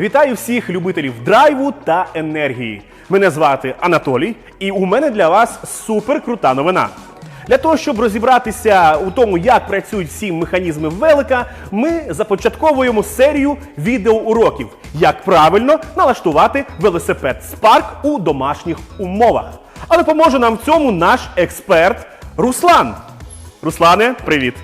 Вітаю всіх любителів драйву та енергії. Мене звати Анатолій, і у мене для вас супер крута новина. Для того, щоб розібратися у тому, як працюють всі механізми велика, ми започатковуємо серію відеоуроків, як правильно налаштувати велосипед Spark у домашніх умовах. А допоможе нам в цьому наш експерт Руслан. Руслане, привіт!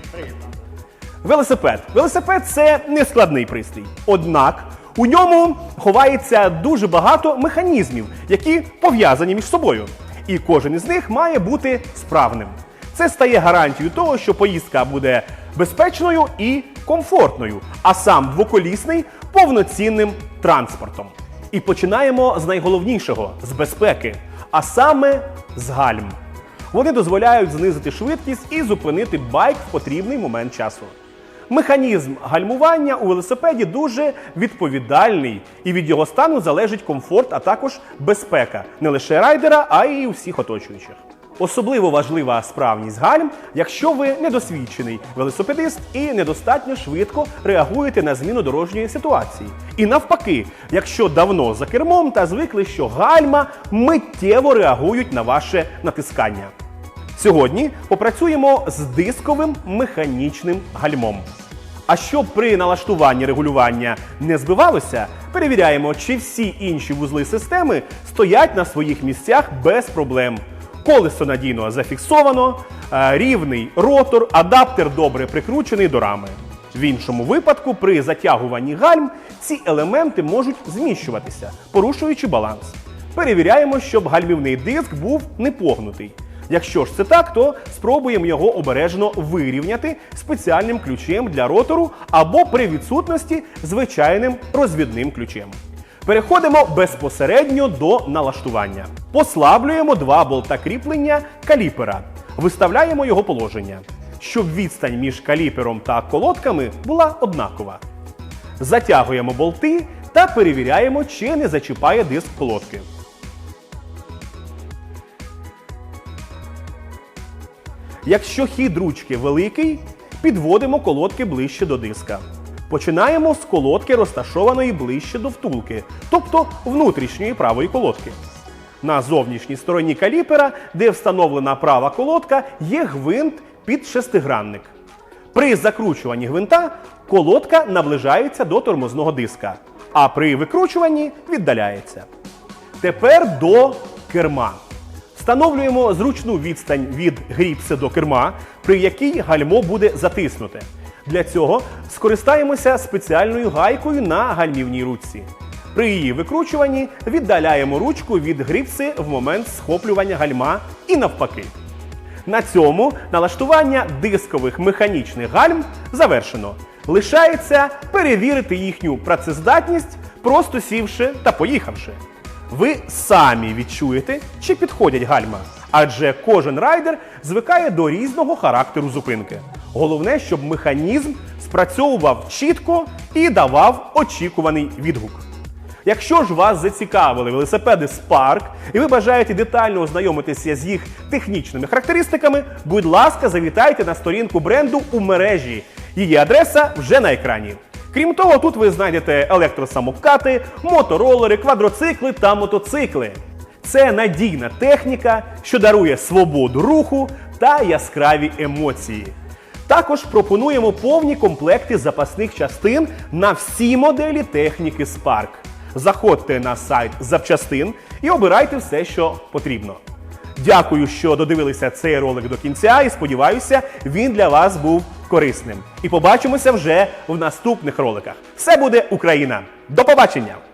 Велосипед. Велосипед це нескладний пристрій. Однак у ньому ховається дуже багато механізмів, які пов'язані між собою. І кожен із них має бути справним. Це стає гарантією того, що поїздка буде безпечною і комфортною, а сам двоколісний повноцінним транспортом. І починаємо з найголовнішого з безпеки, а саме з гальм. Вони дозволяють знизити швидкість і зупинити байк в потрібний момент часу. Механізм гальмування у велосипеді дуже відповідальний, і від його стану залежить комфорт, а також безпека не лише райдера, а й усіх оточуючих. Особливо важлива справність гальм, якщо ви недосвідчений велосипедист і недостатньо швидко реагуєте на зміну дорожньої ситуації. І навпаки, якщо давно за кермом та звикли, що гальма миттєво реагують на ваше натискання. Сьогодні попрацюємо з дисковим механічним гальмом. А щоб при налаштуванні регулювання не збивалося, перевіряємо, чи всі інші вузли системи стоять на своїх місцях без проблем. Колесо надійно зафіксовано, е, рівний ротор, адаптер добре прикручений до рами. В іншому випадку, при затягуванні гальм ці елементи можуть зміщуватися, порушуючи баланс. Перевіряємо, щоб гальмівний диск був не погнутий. Якщо ж це так, то спробуємо його обережно вирівняти спеціальним ключем для ротору або при відсутності звичайним розвідним ключем. Переходимо безпосередньо до налаштування. Послаблюємо два болта кріплення каліпера. Виставляємо його положення, щоб відстань між каліпером та колодками була однакова. Затягуємо болти та перевіряємо, чи не зачіпає диск колодки. Якщо хід ручки великий, підводимо колодки ближче до диска. Починаємо з колодки, розташованої ближче до втулки, тобто внутрішньої правої колодки. На зовнішній стороні каліпера, де встановлена права колодка, є гвинт під шестигранник. При закручуванні гвинта колодка наближається до тормозного диска, а при викручуванні віддаляється. Тепер до керма. Встановлюємо зручну відстань від гріпси до керма, при якій гальмо буде затиснуте. Для цього скористаємося спеціальною гайкою на гальмівній ручці. При її викручуванні віддаляємо ручку від гріпси в момент схоплювання гальма і навпаки. На цьому налаштування дискових механічних гальм завершено. Лишається перевірити їхню працездатність, просто сівши та поїхавши. Ви самі відчуєте, чи підходять гальма, адже кожен райдер звикає до різного характеру зупинки. Головне, щоб механізм спрацьовував чітко і давав очікуваний відгук. Якщо ж вас зацікавили велосипеди Spark і ви бажаєте детально ознайомитися з їх технічними характеристиками, будь ласка, завітайте на сторінку бренду у мережі. Її адреса вже на екрані. Крім того, тут ви знайдете електросамокати, моторолери, квадроцикли та мотоцикли. Це надійна техніка, що дарує свободу руху та яскраві емоції. Також пропонуємо повні комплекти запасних частин на всі моделі техніки Spark. Заходьте на сайт запчастин і обирайте все, що потрібно. Дякую, що додивилися цей ролик до кінця, і сподіваюся, він для вас був корисним. І побачимося вже в наступних роликах. Все буде Україна! До побачення!